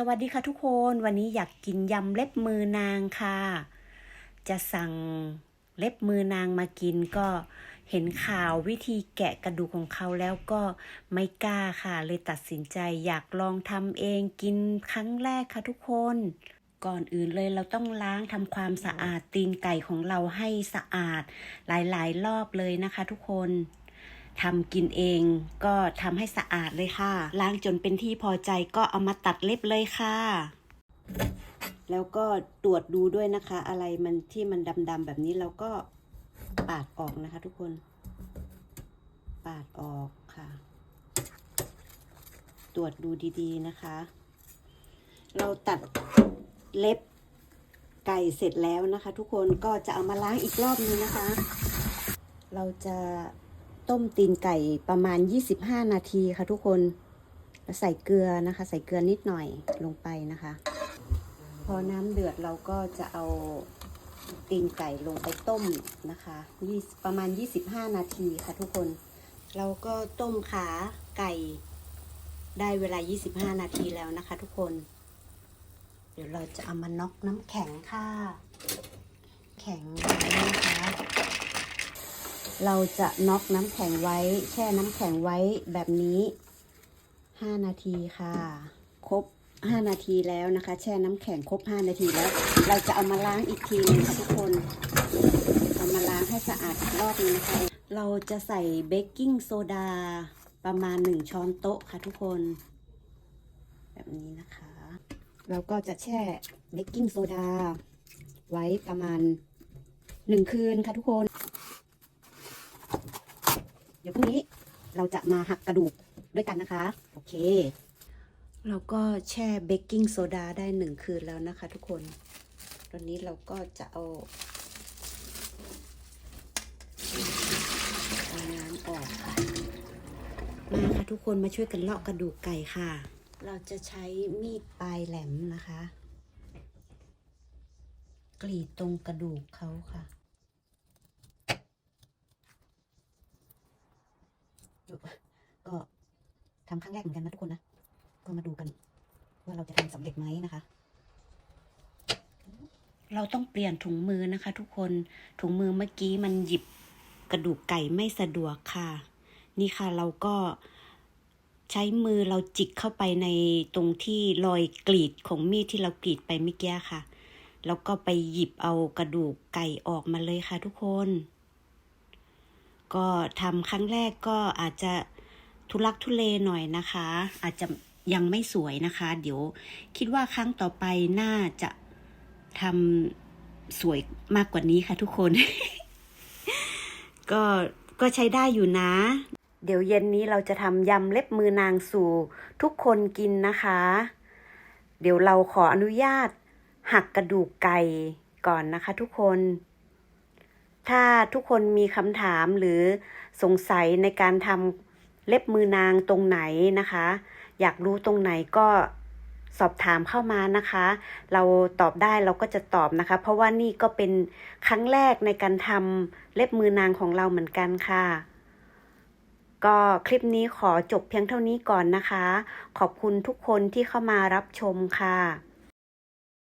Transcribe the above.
สวัสดีค่ะทุกคนวันนี้อยากกินยำเล็บมือนางค่ะ จะสั่งเล็บมือนางมากินก็เห็นข่าววิธีแกะกระดูกของเขาแล้วก็ไม่กล้าค่ะ เลยตัดสินใจอยากลองทำเองกินครั้งแรกค่ะทุกคน ก่อนอื่นเลยเราต้องล้างทำความสะอาดตีนไก่ของเราให้สะอาดหลายๆ รอบเลยนะคะทุกคน ทำกินเองก็ทำให้สะอาดเลยค่ะ ล้างจนเป็นที่พอใจก็เอามาตัดเล็บเลยค่ะ แล้วก็ตรวจดูด้วยนะคะ อะไรมันที่มันดำๆแบบนี้เราก็ปาดออกนะคะทุกคน ปาดออกค่ะ ตรวจดูดีๆนะคะ เราตัดเล็บไก่เสร็จแล้วนะคะ ทุกคนก็จะเอามาล้างอีกรอบนึงนะคะ เราจะ ต้มตีนไก่ประมาณ 25 นาทีค่ะทุกคนแล้วใส่เกลือนะคะ ใส่เกลือนิดหน่อยลงไปนะคะ พอน้ำเดือดเราก็จะเอาตีนไก่ลงไปต้มนะคะประมาณ 25 นาทีค่ะทุกคน เราก็ต้มขาไก่ได้เวลา 25 นาทีแล้วนะคะ ทุกคน เดี๋ยวเราจะเอามาน็อกน้ำแข็งค่ะ แข็งไว้นะคะ เราจะน็อกน้ำแข็งไว้ แช่น้ำแข็งไว้แบบนี้ 5 นาทีค่ะ ครบ 5 นาทีแล้วนะคะ แช่น้ำแข็งครบ 5 นาทีแล้ว เราจะเอามาล้างอีกทีหนึงค่ะทุกคน เอามาล้างให้สะอาดอีกรอบนึงนะคะ เราจะใส่เบกกิ้งโซดาประมาณ 1 ช้อนโต๊ะค่ะทุกคน แบบนี้นะคะ เราก็จะแช่เบกกิ้งโซดาไว้ประมาณ 1 คืนค่ะทุกคน ดี๋ยวพรุ่งนี้เราจะมาหักกระดูกด้วยกันนะคะ โอเค เราก็แช่เบกกิ้งโซดาได้หนึ่งคืนแล้วนะคะทุกคน ตอนนี้เราก็จะเอาเอาน้ำออกค่ะ มาค่ะทุกคนมาช่วยกันเลาะกระดูกไก่ค่ะ เราจะใช้มีดปลายแหลมนะคะ กรีดตรงกระดูกเขาค่ะ ก็ทำครั้งแรกเหมือนกันนะทุกคนนะ ก็มาดูกัน ว่าเราจะทำสำเร็จไหมนะคะ เราต้องเปลี่ยนถุงมือนะคะ ทุกคน ถุงมือเมื่อกี้มันหยิบกระดูกไก่ไม่สะดวกค่ะ นี่ค่ะเราก็ใช้มือเราจิกเข้าไปในตรงที่รอยกรีดของมีดที่เรากรีดไปเมื่อกี้ค่ะ แล้วก็ไปหยิบเอากระดูกไก่ออกมาเลยค่ะทุกคน ก็ทำครั้งแรกก็อาจจะทุลักทุเลหน่อยนะคะ อาจจะยังไม่สวยนะคะ เดี๋ยวคิดว่าครั้งต่อไปน่าจะทำสวยมากกว่านี้ค่ะทุกคน ก็ก็ใช้ได้อยู่นะ เดี๋ยวเย็นนี้เราจะทำยำเล็บมือนางสู่ทุกคนกินนะคะ เดี๋ยวเราขออนุญาตหักกระดูกไก่ก่อนนะคะทุกคน ถ้าทุกคนมีคำถามหรือสงสัยในการทำเล็บมือนางตรงไหนนะคะ อยากรู้ตรงไหนก็สอบถามเข้ามานะคะ เราตอบได้เราก็จะตอบนะคะ เพราะว่านี่ก็เป็นครั้งแรกในการทำเล็บมือนางของเราเหมือนกันค่ะ ก็คลิปนี้ขอจบเพียงเท่านี้ก่อนนะคะ ขอบคุณทุกคนที่เข้ามารับชมค่ะ